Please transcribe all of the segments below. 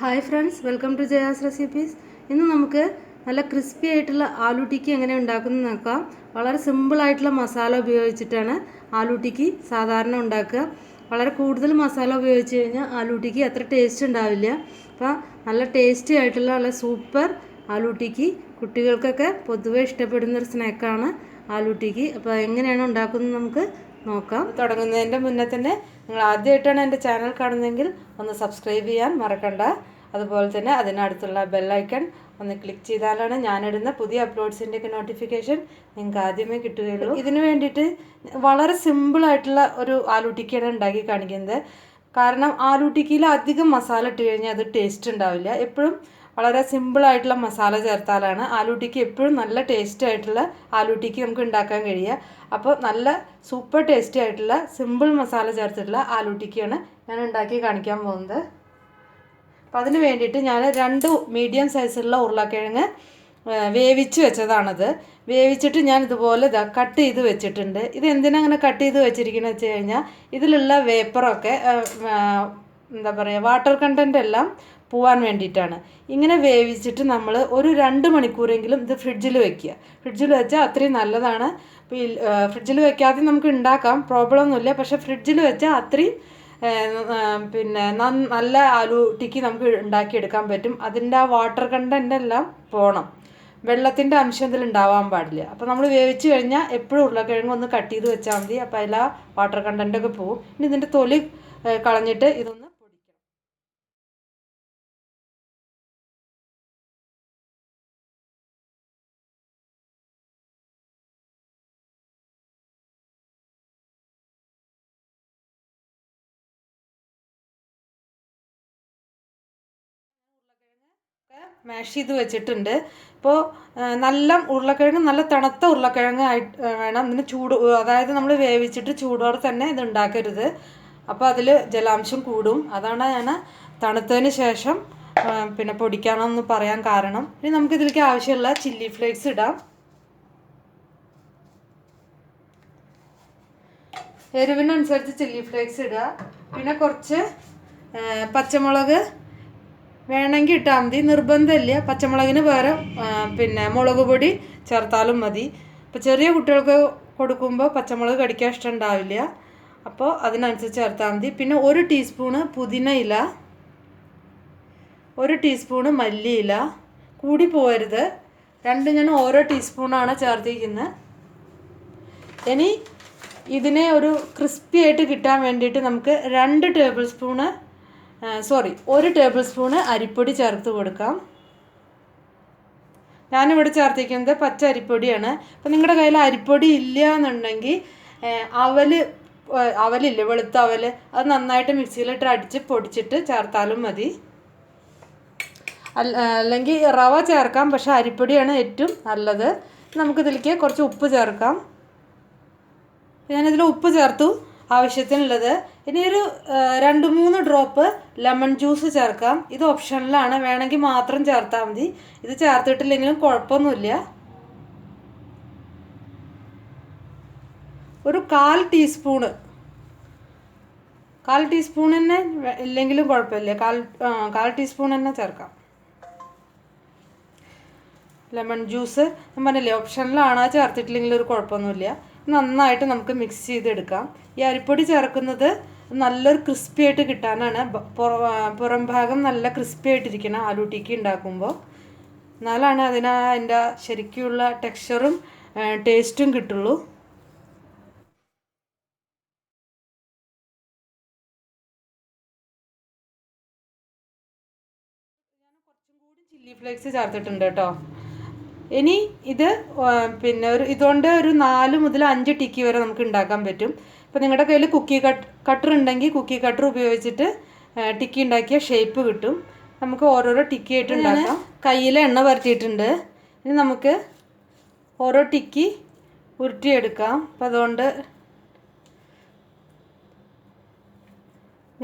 Hi friends welcome to Jaya's recipes ഇന്ന് നമുക്ക് നല്ല ക്രിസ്പി ആയിട്ടുള്ള ആലു ടിക്കി എങ്ങനെ ഉണ്ടാക്കുന്നത് നോക്കാം. വളരെ സിമ്പിളായിട്ടുള്ള മസാല ഉപയോഗിച്ചിട്ടാണ് ആലു ടിക്കി സാധാരണ ഉണ്ടാക്കുക. വളരെ കൂടുതൽ മസാല ഉപയോഗിച്ച് കഴിഞ്ഞാൽ ആലു ടിക്കി അത്ര ടേസ്റ്റ് ഉണ്ടാവില്ല. അപ്പോൾ നല്ല ടേസ്റ്റി ആയിട്ടുള്ള നല്ല സൂപ്പർ ആലു ടിക്കി കുട്ടികൾക്കൊക്കെ പൊതുവെ ഇഷ്ടപ്പെടുന്ന ഒരു സ്നാക്കാണ് ആലു ടിക്കി. അപ്പോൾ എങ്ങനെയാണ് ഉണ്ടാക്കുന്നത് നമുക്ക് നോക്കാം. തുടങ്ങുന്നതിന്റെ മുന്നേ തന്നെ നിങ്ങൾ ആദ്യമായിട്ടാണ് എന്റെ ചാനൽ കാണുന്നതെങ്കിൽ ഒന്ന് സബ്സ്ക്രൈബ് ചെയ്യാൻ മറക്കണ്ട. അതുപോലെ തന്നെ അതിനടുത്തുള്ള ബെല്ലൈക്കൺ ഒന്ന് ക്ലിക്ക് ചെയ്താലാണ് ഞാനിടുന്ന പുതിയ അപ്ലോഡ്സിന്റെയൊക്കെ നോട്ടിഫിക്കേഷൻ നിങ്ങൾക്ക് ആദ്യമേ കിട്ടുകയുള്ളൂ. ഇതിന് വേണ്ടിയിട്ട് വളരെ സിമ്പിളായിട്ടുള്ള ഒരു ആലു ടിക്കിയാണ് ഉണ്ടാക്കി കാണിക്കുന്നത്. കാരണം ആലു ടിക്കിയിൽ അധികം മസാല ഇട്ട് കഴിഞ്ഞാൽ അത് ടേസ്റ്റ് ഉണ്ടാവില്ല. എപ്പോഴും വളരെ സിമ്പിളായിട്ടുള്ള മസാല ചേർത്താലാണ് ആലൂട്ടിക്ക് എപ്പോഴും നല്ല ടേസ്റ്റ് ആയിട്ടുള്ള ആലൂട്ടിക്ക് നമുക്ക് ഉണ്ടാക്കാൻ കഴിയുക. അപ്പോൾ നല്ല സൂപ്പർ ടേസ്റ്റി ആയിട്ടുള്ള സിമ്പിൾ മസാല ചേർത്തിട്ടുള്ള ആലൂട്ടിക്കാണ് ഞാൻ ഉണ്ടാക്കി കാണിക്കാൻ പോകുന്നത്. അപ്പം അതിന് വേണ്ടിയിട്ട് ഞാൻ രണ്ട് മീഡിയം സൈസിലുള്ള ഉരുളക്കിഴങ്ങ് വേവിച്ച് വെച്ചതാണത്. വേവിച്ചിട്ട് ഞാൻ ഇതുപോലെ ഇതാ കട്ട് ചെയ്ത് വെച്ചിട്ടുണ്ട്. ഇത് എന്തിനാ അങ്ങനെ കട്ട് ചെയ്ത് വെച്ചിരിക്കുന്നത് വെച്ച് കഴിഞ്ഞാൽ ഇതിലുള്ള വേപ്പറൊക്കെ എന്താ പറയുക വാട്ടർ കണ്ടന്റ് എല്ലാം പോവാൻ വേണ്ടിയിട്ടാണ്. ഇങ്ങനെ വേവിച്ചിട്ട് നമ്മൾ ഒരു രണ്ട് മണിക്കൂറെങ്കിലും ഇത് ഫ്രിഡ്ജിൽ വെക്കുക. ഫ്രിഡ്ജിൽ വെച്ചാൽ അത്രയും നല്ലതാണ്. ഫ്രിഡ്ജിൽ വെക്കാതെ നമുക്ക് ഉണ്ടാക്കാം. പ്രോബ്ലം ഒന്നുമില്ല പക്ഷേ ഫ്രിഡ്ജിൽ വെച്ചാൽ അത്രയും പിന്നെ നല്ല ആലു ടിക്കി നമുക്ക് ഉണ്ടാക്കിയെടുക്കാൻ പറ്റും. അതിന്റെ ആ വാട്ടർ കണ്ടന്റ് എല്ലാം പോകണം വെള്ളത്തിന്റെ അംശം ഇതിൽ ഉണ്ടാവാൻ പാടില്ല. അപ്പോൾ നമ്മൾ വേവിച്ച് കഴിഞ്ഞാൽ എപ്പോഴും ഉരുളക്കിഴങ്ങ് ഒന്ന് കട്ട് ചെയ്ത് വെച്ചാൽ മതി. അപ്പോൾ അതിൽ ആ വാട്ടർ കണ്ടന്റൊക്കെ പോകും ഇനി ഇതിന്റെ തൊലി കളഞ്ഞിട്ട് ഇതൊന്ന് മാഷ് ചെയ്ത് വെച്ചിട്ടുണ്ട്. ഇപ്പോൾ നല്ല ഉരുളക്കിഴങ്ങ് നല്ല തണുത്ത ഉരുളക്കിഴങ്ങ് ആയിട്ട് വേണം. ഇതിന് ചൂട് അതായത് നമ്മൾ വേവിച്ചിട്ട് ചൂടോടെ തന്നെ ഇത് ഉണ്ടാക്കരുത്. അപ്പോൾ അതിൽ ജലാംശം കൂടും. അതാണ് ഞാൻ തണുത്തതിന് ശേഷം പിന്നെ പൊടിക്കാനെന്ന് പറയാൻ കാരണം. ഇനി നമുക്ക് ഇതിലേക്ക് ആവശ്യമുള്ള ചില്ലി ഫ്ലേക്സ് ഇടാം. എരിവിനനുസരിച്ച് ചില്ലി ഫ്ലേക്സ് ഇടുക. പിന്നെ കുറച്ച് പച്ചമുളക് വേണമെങ്കിൽ ഇട്ടാൽ മതി. നിർബന്ധമില്ല. പച്ചമുളകിന് പകരം പിന്നെ മുളക് പൊടി ചേർത്താലും മതി. ഇപ്പോൾ ചെറിയ കുട്ടികൾക്ക് കൊടുക്കുമ്പോൾ പച്ചമുളക് കടിക്കാൻ ഇഷ്ടം ഉണ്ടാവില്ല. അപ്പോൾ അതിനനുസരിച്ച് ചേർത്താൽ മതി. പിന്നെ ഒരു ടീസ്പൂണ് പുതിന ഇല ഒരു ടീസ്പൂണ് മല്ലിയില കൂടി പോരുത് രണ്ട് ഞാൻ ഓരോ ടീസ്പൂണാണ് ചേർത്തിരിക്കുന്നത് ഇനി ഇതിനെ ഒരു ക്രിസ്പി ആയിട്ട് കിട്ടാൻ വേണ്ടിയിട്ട് നമുക്ക് രണ്ട് ടേബിൾ സ്പൂണ് സോറി ഒരു ടേബിൾ സ്പൂണ് അരിപ്പൊടി ചേർത്ത് കൊടുക്കാം. ഞാനിവിടെ ചേർത്തിരിക്കുന്നത് പച്ച അരിപ്പൊടിയാണ്. അപ്പം നിങ്ങളുടെ കയ്യിൽ അരിപ്പൊടി ഇല്ല എന്നുണ്ടെങ്കിൽ അവൽ അവലില്ലേ വെളുത്ത അവൽ അത് നന്നായിട്ട് മിക്സിയിലിട്ട് അടിച്ച് പൊടിച്ചിട്ട് ചേർത്താലും മതി. അല്ലെങ്കിൽ റവ ചേർക്കാം പക്ഷേ അരിപ്പൊടിയാണ് ഏറ്റവും നല്ലത്. നമുക്കിതിലേക്ക് കുറച്ച് ഉപ്പ് ചേർക്കാം. ഞാനിതിൽ ഉപ്പ് ചേർത്തു ആവശ്യത്തിനുള്ളത്. ഇനി ഒരു രണ്ട് മൂന്ന് ഡ്രോപ്പ് ലെമൺ ജ്യൂസ് ചേർക്കാം. ഇത് ഓപ്ഷനിലാണ് വേണമെങ്കിൽ മാത്രം ചേർത്താൽ മതി. ഇത് ചേർത്തിട്ടില്ലെങ്കിലും കുഴപ്പമൊന്നുമില്ല. ഒരു കാൽ ടീസ്പൂണ് കാൽ ടീസ്പൂൺ തന്നെ ഇല്ലെങ്കിലും കുഴപ്പമില്ല. കാൽ കാൽ ടീസ്പൂൺ തന്നെ ചേർക്കാം. ലെമൺ ജ്യൂസ് ഞാൻ പറഞ്ഞില്ലേ ഓപ്ഷനിലാണ് ചേർത്തിട്ടില്ലെങ്കിൽ ഒരു കുഴപ്പമൊന്നുമില്ല. നന്നായിട്ട് നമുക്ക് മിക്സ് ചെയ്തെടുക്കാം. ഈ അരിപ്പൊടി ചേർക്കുന്നത് നല്ലൊരു ക്രിസ്പി ആയിട്ട് കിട്ടാനാണ്. പുറം ഭാഗം നല്ല ക്രിസ്പി ആയിട്ടിരിക്കണം ആലു ടിക്കി ഉണ്ടാക്കുമ്പോൾ. എന്നാലാണ് അതിന് അതിന്റെ ശരിക്കുള്ള ടെക്സ്ചറും ടേസ്റ്റും കിട്ടുള്ളൂ. ചില്ലി ഫ്ലേക്സ് ചേർത്തിട്ടുണ്ട് കേട്ടോ. ഇനി ഇത് പിന്നെ ഒരു ഇതുകൊണ്ട് ഒരു നാല് മുതൽ അഞ്ച് ടിക്കി വരെ നമുക്ക് ഉണ്ടാക്കാൻ പറ്റും. ഇപ്പോൾ നിങ്ങളുടെ കയ്യിൽ കുക്കി കട്ട് കട്ടർ ഉണ്ടെങ്കിൽ കുക്കി കട്ടർ ഉപയോഗിച്ചിട്ട് ടിക്കി ഉണ്ടാക്കിയ ഷേപ്പ് കിട്ടും. നമുക്ക് ഓരോരോ ടിക്കി ആയിട്ട് ഉണ്ടാക്കാം. കയ്യിൽ എണ്ണ പരത്തിയിട്ടുണ്ട്. ഇനി നമുക്ക് ഓരോ ടിക്കി ഉരുട്ടിയെടുക്കാം. അപ്പം അതുകൊണ്ട്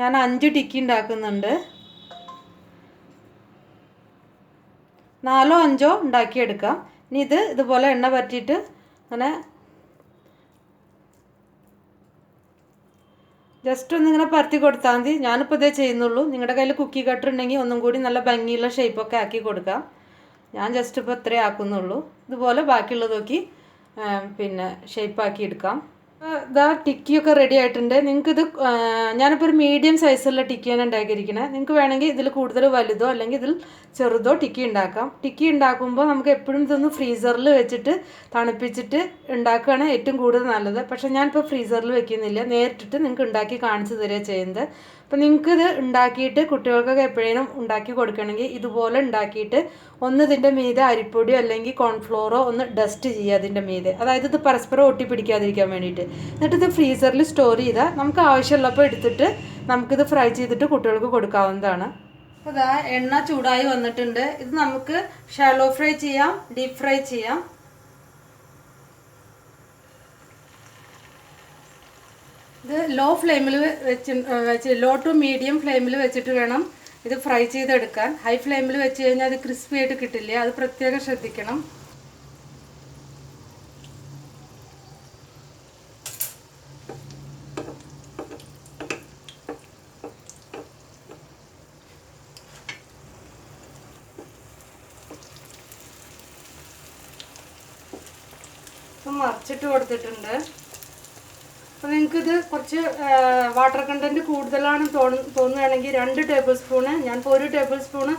ഞാൻ അഞ്ച് ടിക്കി ഉണ്ടാക്കുന്നുണ്ട്. നാലോ അഞ്ചോ ഉണ്ടാക്കിയെടുക്കാം. ഇനി ഇത് ഇതുപോലെ എണ്ണ പറ്റിയിട്ട് അങ്ങനെ ജസ്റ്റ് ഒന്ന് ഇങ്ങനെ പരത്തി കൊടുത്താൽ മതി. ഞാനിപ്പോൾ ഇതേ ചെയ്യുന്നുള്ളൂ. നിങ്ങളുടെ കയ്യിൽ കുക്കി കട്ടർ ഉണ്ടെങ്കിൽ ഒന്നും കൂടി നല്ല ഭംഗിയുള്ള ഷേപ്പൊക്കെ ആക്കി കൊടുക്കാം. ഞാൻ ജസ്റ്റ് ഇപ്പോൾ ഇത്രേ ആക്കുന്നുള്ളൂ. ഇതുപോലെ ബാക്കിയുള്ളത് നോക്കി ആ, പിന്നെ ഷേപ്പാക്കി എടുക്കാം. ഇതാ ടിക്കിയൊക്കെ റെഡി ആയിട്ടുണ്ട്. നിങ്ങൾക്ക് ഇത് ഞാനിപ്പോൾ ഒരു മീഡിയം സൈസുള്ള ടിക്കിയാണ് ഉണ്ടാക്കിയിരിക്കുന്നത് നിങ്ങൾക്ക് വേണമെങ്കിൽ ഇതിൽ കൂടുതൽ വലുതോ അല്ലെങ്കിൽ ഇതിൽ ചെറുതോ ടിക്കി ഉണ്ടാക്കാം. ടിക്കി ഉണ്ടാക്കുമ്പോൾ നമുക്ക് എപ്പോഴും ഇതൊന്ന് ഫ്രീസറിൽ വെച്ചിട്ട് തണുപ്പിച്ചിട്ട് ഉണ്ടാക്കുകയാണ് ഏറ്റവും കൂടുതൽ നല്ലത്. പക്ഷേ ഞാനിപ്പോൾ ഫ്രീസറിൽ വെക്കുന്നില്ല. നേരിട്ടിട്ട് നിങ്ങൾക്ക് ഉണ്ടാക്കി കാണിച്ചു തരിക ചെയ്യുന്നത്. അപ്പോൾ നിങ്ങൾക്ക് ഇത് ഉണ്ടാക്കിയിട്ട് കുട്ടികൾക്കൊക്കെ എപ്പോഴേലും ഉണ്ടാക്കി കൊടുക്കണമെങ്കിൽ ഇതുപോലെ ഉണ്ടാക്കിയിട്ട് ഒന്ന് ഇതിന്റെ മീതെ അരിപ്പൊടിയോ അല്ലെങ്കിൽ കോൺഫ്ലോറോ ഒന്ന് ഡസ്റ്റ് ചെയ്യുക അതിന്റെ മീതെ. അതായത് ഇത് പരസ്പരം ഒട്ടിപ്പിടിക്കാതിരിക്കാൻ വേണ്ടിയിട്ട്. എന്നിട്ട് ഇത് ഫ്രീസറിൽ സ്റ്റോർ ചെയ്താൽ നമുക്ക് ആവശ്യമുള്ളപ്പോൾ എടുത്തിട്ട് നമുക്കിത് ഫ്രൈ ചെയ്തിട്ട് കുട്ടികൾക്ക് കൊടുക്കാവുന്നതാണ്. അപ്പോൾ ഇതാ എണ്ണ ചൂടായി വന്നിട്ടുണ്ട്. ഇത് നമുക്ക് ഷാലോ ഫ്രൈ ചെയ്യാം ഡീപ് ഫ്രൈ ചെയ്യാം. ഇത് ലോ ഫ്ലെയിമിൽ വെച്ച് വെച്ച് ലോ ടു മീഡിയം ഫ്ലെയിമിൽ വെച്ചിട്ട് വേണം ഇത് ഫ്രൈ ചെയ്തെടുക്കാൻ. ഹൈ ഫ്ലെയിമിൽ വെച്ച് കഴിഞ്ഞാൽ അത് ക്രിസ്പി ആയിട്ട് കിട്ടില്ല? അത് പ്രത്യേകം ശ്രദ്ധിക്കണം. മറിച്ചിട്ട് കൊടുത്തിട്ടുണ്ട്. അപ്പോൾ നിങ്ങൾക്ക് ഇത് കുറച്ച് വാട്ടർ കണ്ടന്റ് കൂടുതലാണ് തോന്നു തോന്നുകയാണെങ്കിൽ രണ്ട് ടേബിൾ സ്പൂണ് ഞാനിപ്പോൾ ഒരു ടേബിൾ സ്പൂണ്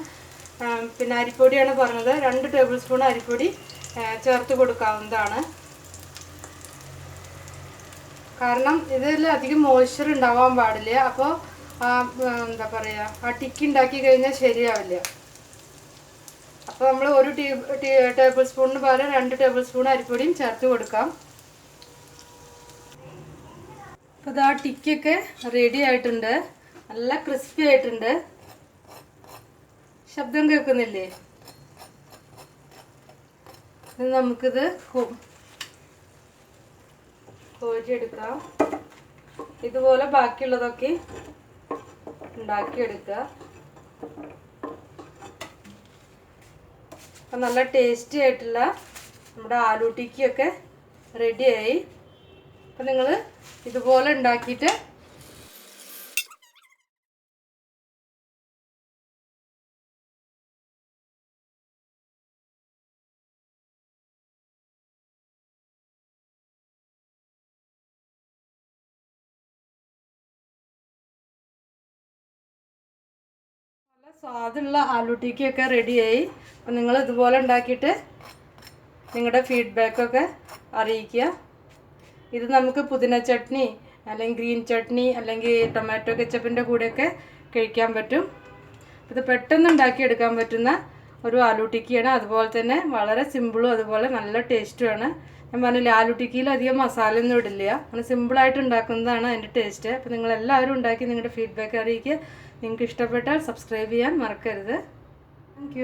പിന്നെ അരിപ്പൊടിയാണ് പറഞ്ഞത്. രണ്ട് ടേബിൾ സ്പൂൺ അരിപ്പൊടി ചേർത്ത് കൊടുക്കാവുന്നതാണ്. കാരണം ഇതിൽ അധികം മോയ്സ്ചർ ഉണ്ടാവാൻ പാടില്ല. അപ്പോൾ എന്താ പറയുക ആ ടിക്കി ഉണ്ടാക്കി കഴിഞ്ഞാൽ ശരിയാവില്ല. അപ്പോൾ നമ്മൾ ഒരു ടേബിൾ സ്പൂണിന് പകരം രണ്ട് ടേബിൾ സ്പൂൺ അരിപ്പൊടിയും ചേർത്ത് കൊടുക്കാം. അപ്പോൾ ഇതാ ടിക്കൊക്കെ റെഡി ആയിട്ടുണ്ട്. നല്ല ക്രിസ്പി ആയിട്ടുണ്ട്. ശബ്ദം കേൾക്കുന്നില്ലേ? നമുക്കിത് കോരിയെടുക്കാം ഇതുപോലെ ബാക്കിയുള്ളതൊക്കെ ഉണ്ടാക്കിയെടുക്കുക. അപ്പം നല്ല ടേസ്റ്റി ആയിട്ടുള്ള നമ്മുടെ ആലു റെഡിയായി അപ്പം നിങ്ങൾ ഇതുപോലെ ഉണ്ടാക്കിയിട്ട് സ്വാദുള്ള ആലു ടിക്കിയൊക്കെ റെഡിയായി. അപ്പം നിങ്ങൾ ഇതുപോലെ ഉണ്ടാക്കിയിട്ട് നിങ്ങളുടെ ഫീഡ്ബാക്കൊക്കെ അറിയിക്കുക. ഇത് നമുക്ക് പുതിന ചട്നി അല്ലെങ്കിൽ ഗ്രീൻ ചട്നി അല്ലെങ്കിൽ ടൊമാറ്റോ കെച്ചപ്പിന്റെ കൂടെയൊക്കെ കഴിക്കാൻ പറ്റും. ഇത് പെട്ടെന്ന് ഉണ്ടാക്കിയെടുക്കാൻ പറ്റുന്ന ഒരു ആലു ടിക്കിയാണ് അതുപോലെ തന്നെ വളരെ സിമ്പിളും അതുപോലെ നല്ല ടേസ്റ്റുമാണ്. ഞാൻ പറഞ്ഞില്ല ആലു ടിക്കിയിൽ അധികം മസാല ഒന്നും ഇടില്ല. അങ്ങനെ സിമ്പിളായിട്ട് ഉണ്ടാക്കുന്നതാണ് അതിന്റെ ടേസ്റ്റ്. അപ്പോൾ നിങ്ങൾ എല്ലാവരും ഉണ്ടാക്കി നിങ്ങളുടെ ഫീഡ്ബാക്ക് അറിയിക്കുക. നിങ്ങൾക്ക് ഇഷ്ടപ്പെട്ടാൽ സബ്സ്ക്രൈബ് ചെയ്യാൻ മറക്കരുത്. താങ്ക്